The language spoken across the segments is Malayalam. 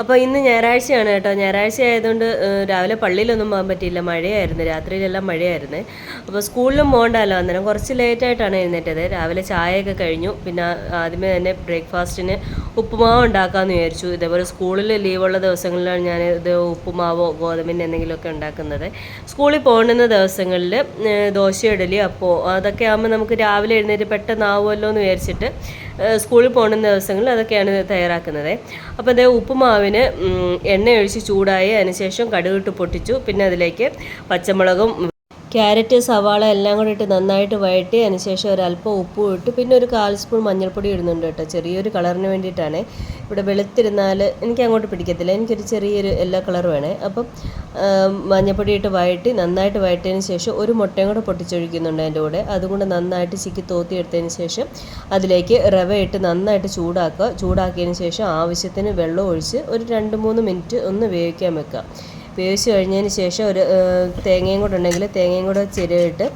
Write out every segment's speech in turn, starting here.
അപ്പോൾ ഇന്ന് ഞായറാഴ്ചയാണ് കേട്ടോ. ഞായറാഴ്ച ആയതുകൊണ്ട് രാവിലെ പള്ളിയിലൊന്നും പോകാൻ പറ്റിയില്ല. മഴയായിരുന്നു. രാത്രിയിലെല്ലാം മഴയായിരുന്നു. അപ്പോൾ സ്കൂളിലും പോകണ്ടല്ലോ. അന്നേരം കുറച്ച് ലേറ്റ് ആയിട്ടാണ് എഴുന്നേറ്റത്. രാവിലെ ചായയൊക്കെ കഴിഞ്ഞു. പിന്നെ ആദ്യമേ തന്നെ ബ്രേക്ക്ഫാസ്റ്റിന് ഉപ്പുമാവ് ഉണ്ടാക്കാമെന്ന് വിചാരിച്ചു. ഇതേപോലെ സ്കൂളിൽ ലീവുള്ള ദിവസങ്ങളിലാണ് ഞാൻ ഇത് ഉപ്പുമാവോ ഗോതമ്പിന്റെ എന്തെങ്കിലുമൊക്കെ ഉണ്ടാക്കുന്നത്. സ്കൂളിൽ പോകുന്ന ദിവസങ്ങളിൽ ദോശ ഇഡലി അപ്പോൾ അതൊക്കെ ആകുമ്പോൾ നമുക്ക് രാവിലെ എഴുന്നേറ്റ് പെട്ടെന്ന് ആവുമല്ലോ എന്ന് വിചാരിച്ചിട്ട് സ്കൂളിൽ പോകുന്ന ദിവസങ്ങളിൽ അതൊക്കെയാണ് തയ്യാറാക്കുന്നത്. അപ്പോൾ അതേ ഉപ്പുമാവിന് ഉം, എണ്ണ ഒഴിച്ച് ചൂടായി അതിനുശേഷം കടുകിട്ട് പൊട്ടിച്ചു. പിന്നെ അതിലേക്ക് പച്ചമുളകും ക്യാരറ്റ് സവാള എല്ലാം കൂടി ഇട്ട് നന്നായിട്ട് വഴറ്റി അതിനുശേഷം ഒരല്പം ഉപ്പും ഇട്ട്. പിന്നെ ഒരു കാൽ സ്പൂൺ മഞ്ഞൾപ്പൊടി ഇടുന്നുണ്ട് കേട്ടോ. ചെറിയൊരു കളറിന് വേണ്ടിയിട്ടാണ്. ഇവിടെ വെളുത്തിരുന്നാൽ എനിക്ക് അങ്ങോട്ട് പിടിക്കത്തില്ല. എനിക്കൊരു ചെറിയൊരു എല്ലാ കളർ വേണേ. അപ്പം മഞ്ഞൾപ്പൊടി ഇട്ട് വഴറ്റി നന്നായിട്ട് വഴറ്റിയതിന് ശേഷം ഒരു മുട്ടയും കൂടെ പൊട്ടിച്ചൊഴിക്കുന്നുണ്ട് അതിന്റെ കൂടെ. അതുകൊണ്ട് നന്നായിട്ട് ചിക്കി തോത്തി എടുത്തതിന് ശേഷം അതിലേക്ക് റവ ഇട്ട് നന്നായിട്ട് ചൂടാക്കുക. ചൂടാക്കിയതിന് ശേഷം ആവശ്യത്തിന് വെള്ളം ഒഴിച്ച് ഒരു രണ്ട് മൂന്ന് മിനിറ്റ് ഒന്ന് വേവിക്കാൻ വെക്കുക. വേവിച്ച് കഴിഞ്ഞതിന് ശേഷം ഒരു തേങ്ങയും കൂടെ ഉണ്ടെങ്കിൽ തേങ്ങയും കൂടെ ചിരവിട്ട്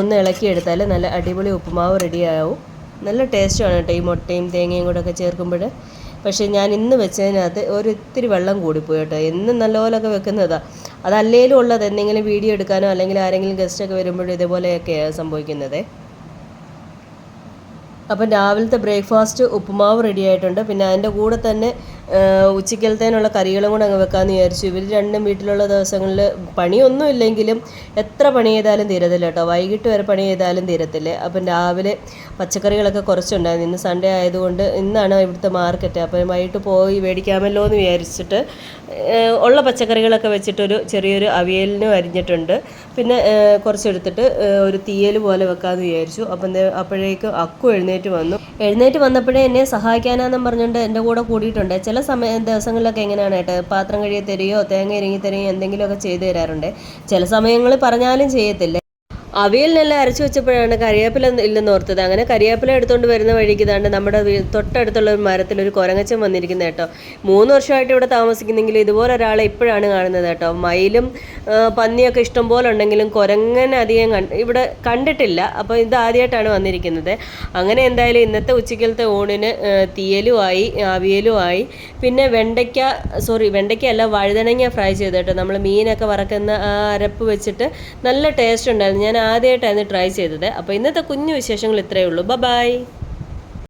ഒന്ന് ഇളക്കിയെടുത്താൽ നല്ല അടിപൊളി ഉപ്പുമാവ് റെഡിയാവും നല്ല ടേസ്റ്റാണ് കേട്ടോ ഈ മുട്ടയും തേങ്ങയും കൂടെ ഒക്കെ ചേർക്കുമ്പോൾ. പക്ഷേ ഞാൻ ഇന്ന് വെച്ചതിനകത്ത് ഒരു ഇത്തിരി വെള്ളം കൂടിപ്പോയി കേട്ടോ. എന്നും നല്ലപോലൊക്കെ വെക്കുന്നതാണ് അതല്ലേലും ഉള്ളത് എന്തെങ്കിലും വീഡിയോ എടുക്കാനോ അല്ലെങ്കിൽ ആരെങ്കിലും ഗസ്റ്റൊക്കെ വരുമ്പോഴും ഇതേപോലെയൊക്കെയാണ് സംഭവിക്കുന്നത്. അപ്പം രാവിലത്തെ ബ്രേക്ക്ഫാസ്റ്റ് ഉപ്പുമാവ് റെഡി ആയിട്ടുണ്ട്. പിന്നെ അതിന്റെ കൂടെ തന്നെ ഉച്ചക്കലത്തേനുള്ള കറികളും കൂടെ അങ്ങ് വെക്കാമെന്ന് വിചാരിച്ചു. ഇവർ രണ്ടും വീട്ടിലുള്ള ദിവസങ്ങളിൽ പണിയൊന്നും ഇല്ലെങ്കിലും എത്ര പണി ചെയ്താലും തീരത്തില്ല കേട്ടോ. വൈകിട്ട് വരെ പണി ചെയ്താലും തീരത്തില്ല. അപ്പം രാവിലെ പച്ചക്കറികളൊക്കെ കുറച്ചുണ്ടായിരുന്നു. ഇന്ന് സൺഡേ ആയതുകൊണ്ട് ഇന്നാണ് ഇവിടുത്തെ മാർക്കറ്റ്. അപ്പം വൈകിട്ട് പോയി മേടിക്കാമല്ലോ എന്ന് വിചാരിച്ചിട്ട് ഉള്ള പച്ചക്കറികളൊക്കെ വെച്ചിട്ടൊരു ചെറിയൊരു അവിയലിനും അരിഞ്ഞിട്ടുണ്ട്. പിന്നെ കുറച്ചെടുത്തിട്ട് ഒരു തീയൽ പോലെ വെക്കാമെന്ന് വിചാരിച്ചു. അപ്പം അപ്പോഴേക്കും അക്കു എഴുന്നേറ്റ് വന്നു. എഴുന്നേറ്റ് വന്നപ്പോഴേ എന്നെ സഹായിക്കാനാന്നും പറഞ്ഞുകൊണ്ട് എന്റെ കൂടെ കൂടിയിട്ടുണ്ട്. ചില സമയ ദിവസങ്ങളിലൊക്കെ എങ്ങനെയാണ് കേട്ടോ പാത്രം കഴുകി തരികയോ തേങ്ങ ഇറങ്ങി തരികയോ എന്തെങ്കിലുമൊക്കെ ചെയ്തു തരാറുണ്ട്. ചില സമയങ്ങളിൽ പറഞ്ഞാലും ചെയ്യത്തില്ല. അവിയലിനെല്ലാം അരച്ചു വെച്ചപ്പോഴാണ് കറിവേപ്പില ഇല്ലെന്ന് ഓർത്തത്. അങ്ങനെ കറിവേപ്പില എടുത്തുകൊണ്ട് വരുന്ന വഴിക്ക് ഇതാണ്ട് നമ്മുടെ തൊട്ടടുത്തുള്ള ഒരു മരത്തിൽ ഒരു കുരങ്ങച്ചൻ വന്നിരിക്കുന്നത് കേട്ടോ. മൂന്ന് വർഷമായിട്ട് ഇവിടെ താമസിക്കുന്നെങ്കിൽ ഇതുപോലെ ഒരാളെ ഇപ്പോഴാണ് കാണുന്നത് കേട്ടോ. മയിലും പന്നിയൊക്കെ ഇഷ്ടം പോലെ ഉണ്ടെങ്കിലും കുരങ്ങൻ അധികം ഇവിടെ കണ്ടിട്ടില്ല. അപ്പോൾ ഇത് ആദ്യമായിട്ടാണ് വന്നിരിക്കുന്നത്. അങ്ങനെ എന്തായാലും ഇന്നത്തെ ഉച്ചക്കലത്തെ ഊണിന് തീയലുമായി അവിയലുമായി പിന്നെ വെണ്ടയ്ക്ക സോറി വെണ്ടയ്ക്ക അല്ല വഴുതനങ്ങ ഫ്രൈ ചെയ്ത് കേട്ടോ. നമ്മൾ മീനൊക്കെ വറക്കുന്ന ആ അരപ്പ് വെച്ചിട്ട് നല്ല ടേസ്റ്റ് ഉണ്ടായിരുന്നു. ഞാൻ ആദ്യമായിട്ടായിരുന്നു ട്രൈ ചെയ്തത്. അപ്പോൾ ഇന്നത്തെ കുഞ്ഞു വിശേഷങ്ങൾ ഇത്രയേ ഉള്ളൂ. ബ ബൈ